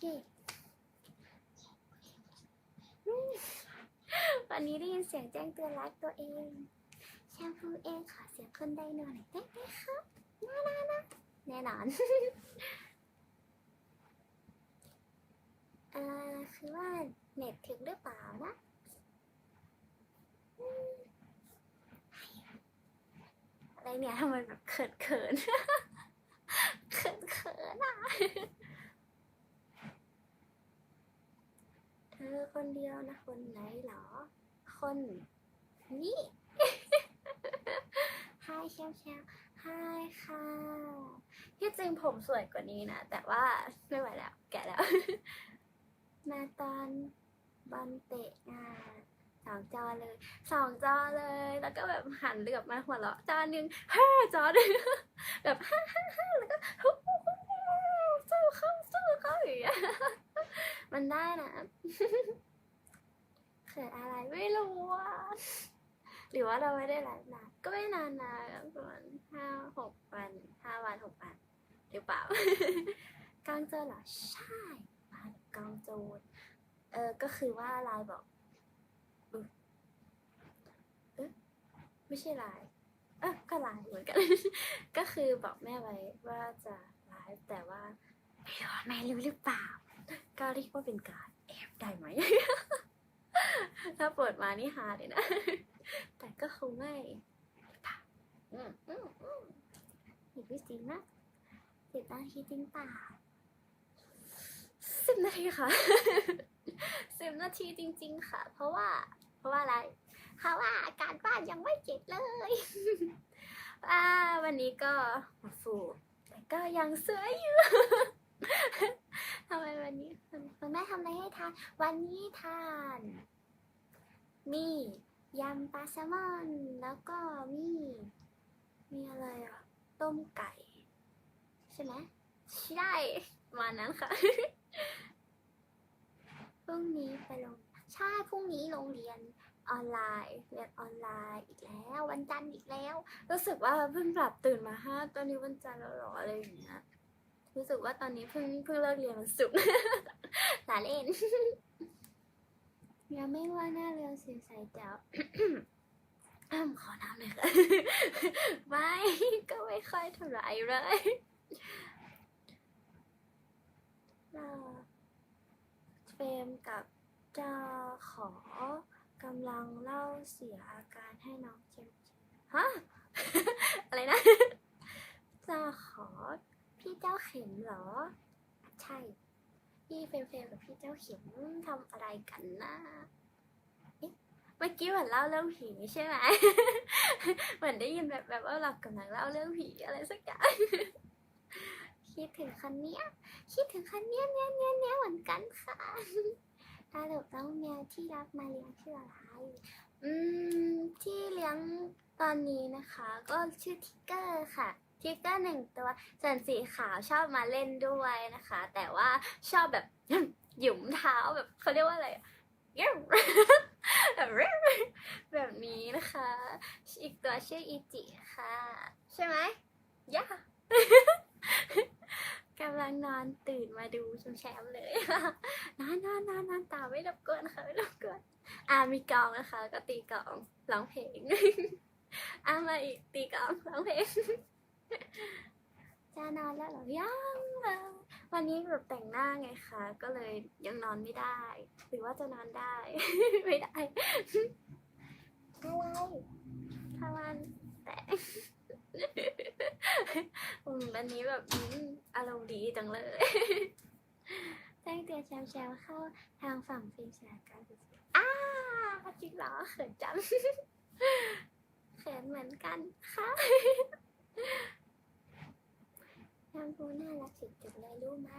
เย่อืมวันนี้ได้ยินเสียงแจ้งเตือนรักตัวเอง แชมพูเองขอเสียงคนไดโนหน่อยได้ไหมครับน่าน่านะแน่นอนเอ่อคือว่าเน็ตถึงหรือเปล่านะอะไรเนี่ยทำไมแบบเขินเขินเขินเขินอะ เธอ คนเดียวนะ คนไหนเหรอ คนนี้ฮายแชมแชมฮายค่ะ ที่จริงผมสวยกว่านี้นะ แต่ว่าไม่ไหวแล้ว แก่แล้ว มาตอนบอลเตะงานสองจอเลยสองจอเลย แล้วก็แบบหันเหลือบมาหัวเราะจอหนึ่งห้าจอหนึ่งแบบฮ่าฮ่าฮ่าแล้วก็ฮู้ฮู้ฮู้ฮู้สู้เขาสู้เขาอย่างเงี้ยมันได้นะ เกิดอะไรไม่รู้อะหรือว่าเราไม่ได้ไลฟ์นานก็ไม่นานนะประมาณห้าหกวันห้าวันหกวันหรือเปล่ากางโจรเหรอใช่มาจากกางโจรเออก็คือว่าไลน์บอกเออไม่ใช่ไลน์เออก็ไลน์เหมือนกัน ก็คือบอกแม่ไว้ว่าจะไลฟ์แต่ว่าไม่รู้ว่าแม่รู้หรือเปล่า ก็เรียกว่าเป็นการแอบได้ไหม ถ้าเปิดมานี่ฮาเลยนะ แต่ก็คงไม่ค่ะอืมอืมอืมอีกวิสินะสิบนาทีจริงเปล่าสิบนาทีค่ะสิบนาทีจริง ๆ ค่ะ เพราะว่า เพราะว่าอะไร เพราะว่าการบ้านยังไม่เสร็จเลยอ่าวันนี้ก็มาฟูแต่ก็ยังสวยอยู่ทำไมวันนี้คุณคุณแม่ทำอะไรให้ทาน วันนี้ทาน มียำปลาแซลมอนแล้วก็มีมีอะไรอะ ต้มไก่ ใช่ไหมใช่มานั้นค่ะพรุ่งนี้ไปลงใช่พรุ่งนี้โรงเรียนออนไลน์เรียนออนไลน์อีกแล้ว วันจันทร์อีกแล้ว รู้สึกว่าเพิ่งปรับตื่นมาห้าตอนนี้วันจันทร์แล้วหรออะไรอย่างเงี้ยรู้สึกว่าตอนนี้เพิ่งเพิ่งเลิกเรียนวันศุกร์หลาเล่น ยังไม่ว่าหน้าเรียวเสียใสแจ๋วอ้าวขอน้ำหน่อยค่ะไม่ก็ไม่ค่อยเท่าไหร่เลยเราเฟรมกับจ้าขอกำลังเล่าเสียอาการให้น้องเจมฮะ อะไรนะจ้าขอพี่เจ้าเข็มเหรอ ใช่ พี่เฟรมเฟรมกับพี่เจ้าเข็มทำอะไรกันนะเอ๊ะเมื่อกี้เหมือนเล่าเรื่องผีใช่ไหม เหมือนได้ยินแบบแบบว่าเรากำลังเล่าเรื่องผีอะไรสักอย่าง คิดถึงคันเนี้ย คิดถึงคันเนี้ยเนี้ยเนี้ยเนี้ยเหมือนกันค่ะตาเหลบน้องแมวที่รับมาเลี้ยงชื่ออะไรอืมที่เลี้ยงตอนนี้นะคะ ก็ชื่อทิกเกอร์ค่ะ ทิกเกอร์หนึ่งตัว ส่วนสีขาวชอบมาเล่นด้วยนะคะ แต่ว่าชอบแบบหยุมเท้าแบบเขาเรียกว่าอะไรแบบแบบนี้นะคะ อีกตัวชื่ออีจิค่ะ ใช่ไหมย่ากำลังนอนตื่นมาดูชมแชมเลยนอนนอนนอนนอนตาไม่รบกวนค่ะไม่รบกวนอ่ามีกลองนะคะ ก็ตีกลองร้องเพลงอ่ามาอีกตีกลองร้องเพลง จะนอนแล้วเหรอ ยังเลยวันนี้แบบแต่งหน้าไงคะ ก็เลยยังนอนไม่ได้ หรือว่าจะนอนได้ ไม่ได้ อะไรทำมันแต่อืมวันนี้แบบอืมอารมณ์ดีจังเลยแจ้งเตือนแชมแชมเข้าทางฝั่งฟิล์มสยามการศึกษาอ้าจริงเหรอเขินจังเขินเหมือนกันค่ะ แชมพูน่ารักสุดจุดเลยรู้ไหม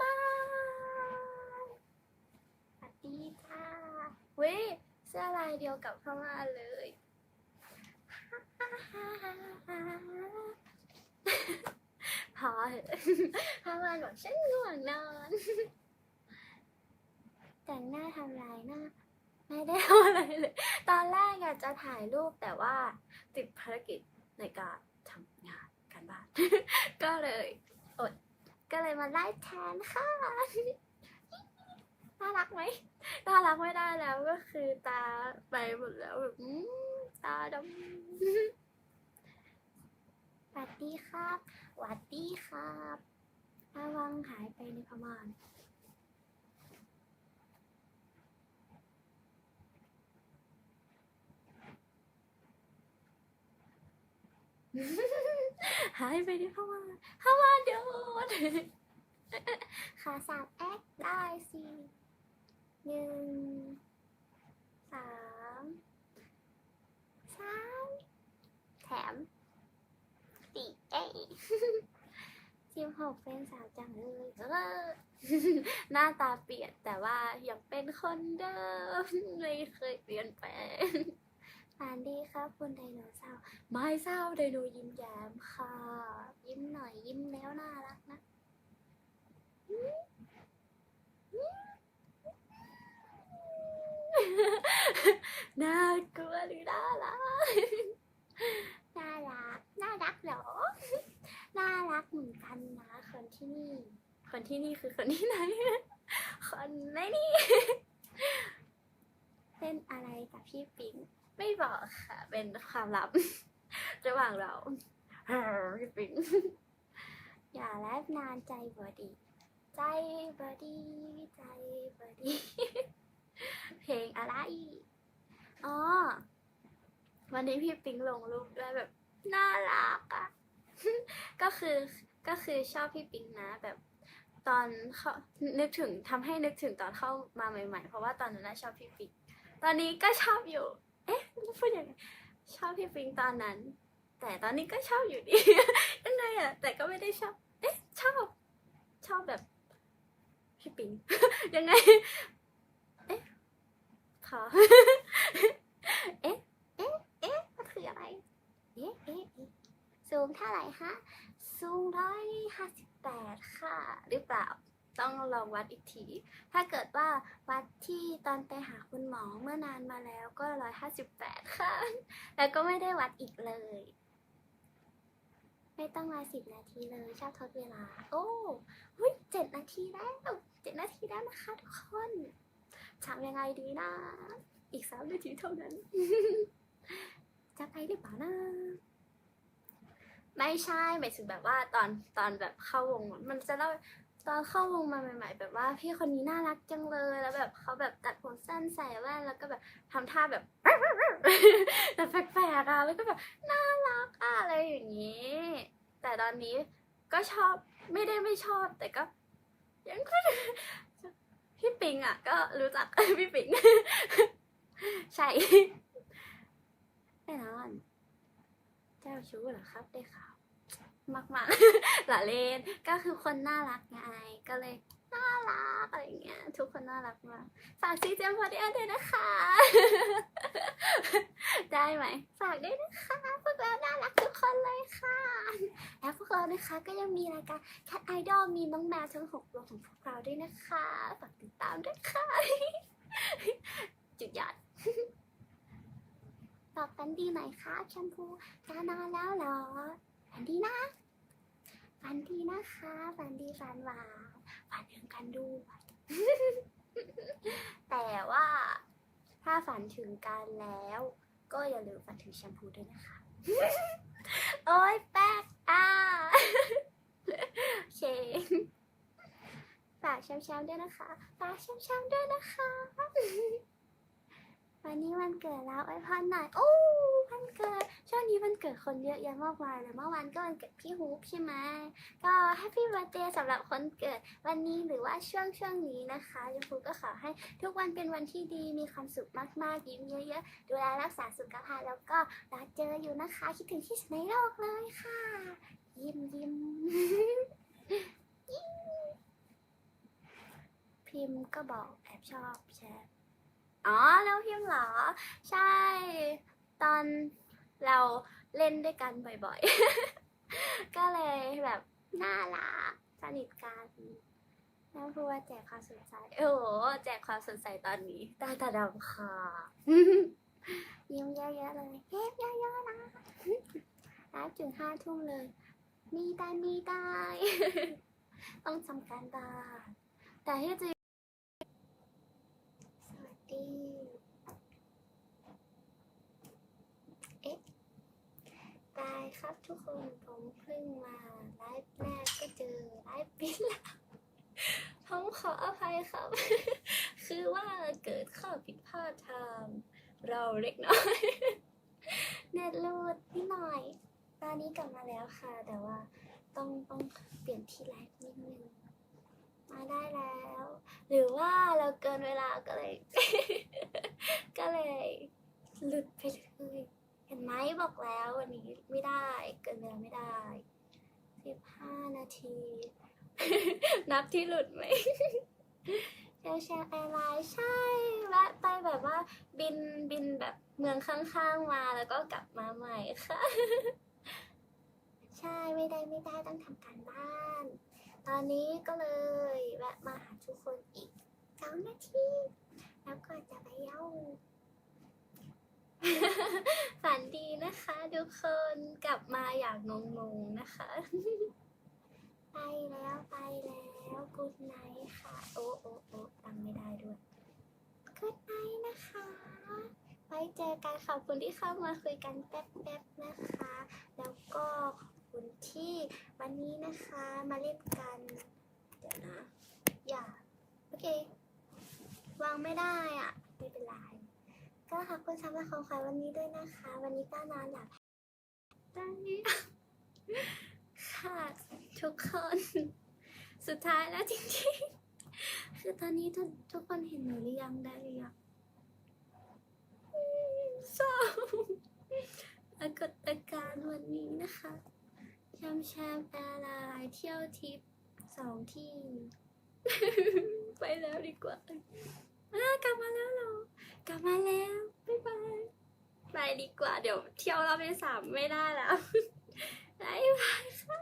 มาสวัสดีค่ะเว้ยเสื้อลายเดียวกับพม่าเลยพอเถอะพม่าบอกฉันง่วงนอนแต่งหน้าทำลายหน้าไม่ได้ทำอะไรเลย ตอนแรกอยากจะถ่ายรูปแต่ว่าติดภารกิจในการทำงาน บ้าน ก็เลยอดก็เลยมาไล่แทนค่ะ น่ารักไหมน่ารักไม่ได้แล้วก็คือตาไปหมดแล้วแบบอืมตาดำสวัสดีครับสวัสดีครับระวังหายไปในพม่าน หายไปในพม่านพม่านโดนขาสามแอคได้สิหนึ่งสามสามแถมสี่เอ้ยสิบหกเป็นสาวจังเลยเออหน้าตาเปลี่ยนแต่ว่ายังเป็นคนเดิม ไม่เคยเปลี่ยนแปลง ฝันดีครับคุณไดโนเสาร์ไม่เศร้าไดโนยิ้มแย้มค่ะ ยิ้มหน่อยยิ้มแล้วน่ารักนะน่ากลัวหรือน่ารักน่ารักน่ารักเหรอน่ารักเหมือนกันนะคนที่นี่ คนที่นี่คือคนที่ไหน คนในนี่เป็นอะไรกับพี่ปิ๊ง ไม่บอกค่ะ เป็นความลับ ระหว่างเราพี่ปิงอย่าแลบนานใจบอดี ใจบอดี ใจบอดี เพลงอะไร อ๋อ วันนี้พี่ปิงลงรูปด้วยแบบน่ารักอะก็คือก็คือชอบพี่ปิงนะแบบตอนเขานึกถึงทำให้นึกถึงตอนเข้ามาใหม่ ๆ เพราะว่าตอนนั้นชอบพี่ปิ๊งตอนนี้ก็ชอบอยู่ เอ๊ะพูดยังไงชอบพี่ปิงตอนนั้น แต่ตอนนี้ก็ชอบอยู่ดียังไงอะแต่ก็ไม่ได้ชอบ เอ๊ะชอบ ชอบแบบ พี่ปิงยังไง เอ๊ะพอเอ๊ะเอ๊ะเอ๊ะมันคืออะไร เอ๊ะเอ๊ะเอ๊ะสูงเท่าไหร่คะสูงร้อยห้าสิบแปดค่ะ หรือเปล่า ต้องลองวัดอีกที ถ้าเกิดว่าวัดที่ตอนไปหาคุณหมอเมื่อนานมาแล้วก็ร้อยห้าสิบแปดค่ะ แล้วก็ไม่ได้วัดอีกเลย ไม่ต้องมาสิบนาทีเลยชอบทดเวลา โอ้หุ้ยเจ็ดนาทีแล้ว เจ็ดนาทีแล้วนะคะทุกคนทำยังไงดีนะ อีกสามนาทีเท่านั้น จะไปหรือเปล่านะไม่ใช่หมายถึงแบบว่าตอนตอนแบบเข้าวงมันจะเล่า ตอนเข้าวงมาใหม่ ๆ แบบว่าพี่คนนี้น่ารักจังเลยแล้วแบบเขาแบบตัดผมสั้นใส่แว่นแล้วก็แบบทำท่าแบบแบบแปลกๆอะแล้วก็แบบน่ารักอะอะไรอย่างนี้ แต่ตอนนี้ก็ชอบไม่ได้ไม่ชอบ แต่ก็ ยังพี่ปิงอะ ก็รู้จักพี่ปิงใช่แน่นอน เจ้าชู้เหรอครับได้ข่าว มากมากๆ หล่ะเล่นก็คือคนน่ารักไงก็เลยน่ารักอะไรเงี้ยทุกคนน่ารักมากฝากซีเจมพอดีด้วยนะคะ ได้ไหมฝากด้วยนะคะพวกเราน่ารักทุกคนเลยค่ะแล้วพวกเรานะคะก็ยังมีรายการ Cat Idol มีน้องแมวทั้งหกตัวของพวกเราด้วยนะคะฝากติดตามด้วยค่ะจุดยอดตอบกันดีไหน่อยค่ะแชมพูจะนอนแล้วเหรอ ฝันดีนะ ฝันดีนะคะ ฝันดีฝันหวานฝันถึงกันด้วยแต่ว่าถ้าฝันถึงกันแล้ว ก็อย่าลืมฝันถึงแชมพูด้วยนะคะ โอ้ยแป๊กอ่าโอเคฝากแชมๆด้วยนะคะ ฝากแชมๆด้วยนะคะ วันนี้วันเกิดแล้วไอ้พรหน่อยโอ้วันเกิดช่วงนี้วันเกิดคนเยอะแยะมากมายเลยเมื่อวานก็วันเกิดพี่ฮูปใช่ไหมก็แฮปปี้วันเดย์สำหรับคนเกิดวันนี้หรือว่าช่วงช่วงนี้นะคะยมพูก็ขอให้ทุกวันเป็นวันที่ดีมีความสุขมากๆยิ้มเยอะๆดูแลรักษาสุขภาพแล้วก็รอเจออยู่นะคะ คิดถึงที่สุดในโลกเลยค่ะ ยิ้มยิ้มพิมพ์ก็บอกแอบชอบแชท อ๋อแล้วพิมพ์เหรอ ใช่ ตอนเราเล่นด้วยกันบ่อยๆ ก็เลยแบบน่ารักสนิทกันแล้วพูดว่าแจกความสดใสโอ้โหแจกความสดใสตอนนี้ตาตาดำค่ะยิ้มเยอะๆเลยเย้เยอะๆนะไลฟ์ถึงห้าทุ่มเลยมีได้มีได้ ต้องทำการบ้านแต่ที่จริง เอ๊ะได้ครับทุกคนผมเพิ่งมาไลฟ์แรกก็เจอไลฟ์ปิดแล้วผมขออภัยครับ คือว่าเกิดข้อผิดพลาดทางเราเล็กน้อยเน็ตรูดนิดหน่อย ตอนนี้กลับมาแล้วค่ะ แต่ว่าต้องต้องเปลี่ยนที่ไลฟ์นิดนึง มาได้แล้ว หรือว่าเราเกินเวลาก็เลย ก็เลยหลุดไปเลยเห็นไหมบอกแล้ววันนี้ไม่ได้เกินเวลาไม่ได้สิบห้านาที นับที่หลุดไหมเชลเชลแอร์ไลน์ใช่แวะไปแบบว่าบินบินแบบเมืองข้างๆมาแล้วก็กลับมาใหม่ค่ะ ใช่ไม่ได้ไม่ได้ต้องทำการบ้าน ตอนนี้ก็เลยแวะมาหาทุกคนอีกสองนาทีแล้วก็จะไปเย้าฝันดีนะคะทุกคนกลับมาอย่างงงๆนะคะ ไปแล้วไปแล้วกูดไนค่ะ โอ้โอ้โอ้ตังไม่ได้ด้วยกูดไนนะคะ ไว้เจอกันขอบคุณที่เข้ามาคุยกันแป๊บๆนะคะ แล้วก็ขอบ คุณที่วันนี้นะคะมาเล่นกัน เดี๋ยวนะ อย่า โอเค วางไม่ได้อะ ไม่เป็นไร ก็ขอบคุณสำหรับของขวัญวันนี้ด้วยนะคะ วันนี้ก็นอนหลับตอนนี้ค่ะ ทุกคน สุดท้ายแล้วจริงๆ คือตอนนี้ทุกทุกคนเห็นหนูหรือยังได้หรือยังอืมเศร้าปรากฏการณ์วันนี้นะคะ ชมแชมแอร์ไลน์เที่ยวทิปสองที่ ไปแล้วดีกว่าอ้ากลับมาแล้วหรอกลับมาแล้วบ๊ายบายไปดีกว่า เดี๋ยวเที่ยวเราไปสามไม่ได้แล้วบ๊ายบายค่ะ